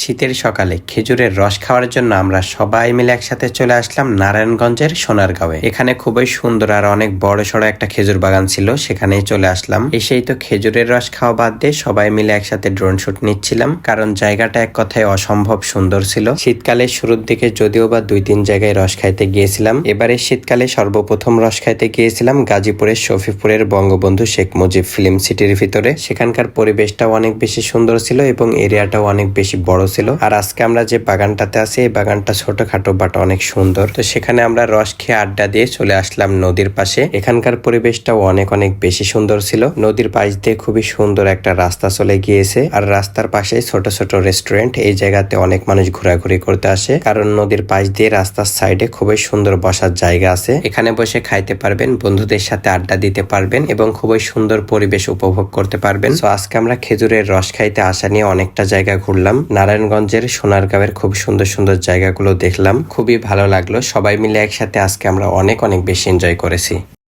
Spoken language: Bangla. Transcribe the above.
শীতের সকালে খেজুরের রস খাওয়ার জন্য আমরা সবাই মিলে একসাথে চলে আসলাম নারায়ণগঞ্জের সোনারগাঁওয়ে। এখানে খুবই সুন্দর আর অনেক বড় সড়ো একটা খেজুর বাগান ছিল, সেখানেই চলে আসলাম। এসেই তো খেজুরের রস খাওয়া বাদ দিয়ে সবাই মিলে একসাথে ড্রোন শুট নিচ্ছিলাম, কারণ জায়গাটা এক কথায় অসম্ভব সুন্দর ছিল। শীতকালের শুরুর দিকে যদিও বা দুই তিন জায়গায় রস খাইতে গিয়েছিলাম, এবারে শীতকালে সর্বপ্রথম রস খাইতে গিয়েছিলাম গাজীপুরের শফিপুরের বঙ্গবন্ধু শেখ মুজিব ফিল্ম সিটির ভিতরে। সেখানকার পরিবেশটাও অনেক বেশি সুন্দর ছিল এবং এরিয়াটাও অনেক বেশি বড় ছিল। আর আজকে আমরা যে বাগানটাতে আছি, এই বাগানটা ছোটখাটো বাট অনেক সুন্দর। তো সেখানে আমরা রস খেয়ে আড্ডা দিয়ে চলে আসলাম নদীর পাশে। এখানকার পরিবেশটাও অনেক অনেক বেশি সুন্দর ছিল। নদীর পাশ দিয়ে খুবই সুন্দর একটা রাস্তা চলে গিয়েছে। আর রাস্তার পাশে ছোট ছোট রেস্টুরেন্ট এই জায়গাতে অনেক মানুষ ঘোরাঘুরি করতে আসে। কারণ নদীর পাশ দিয়ে রাস্তার সাইডে খুবই সুন্দর বসার জায়গা আছে। এখানে বসে খাইতে পারবেন, বন্ধুদের সাথে আড্ডা দিতে পারবেন এবং খুবই সুন্দর পরিবেশ উপভোগ করতে পারবেন। তো আজকে আমরা খেজুরের রস খাইতে আসা নিয়ে অনেকটা জায়গা ঘুরলাম। নারায়ণগঞ্জের সোনারগাঁওয়ের খুব সুন্দর সুন্দর জায়গাগুলো দেখলাম। খুবই ভালো লাগল। সবাই মিলে একসাথে আজকে আমরা অনেক অনেক বেশি এনজয় করেছি।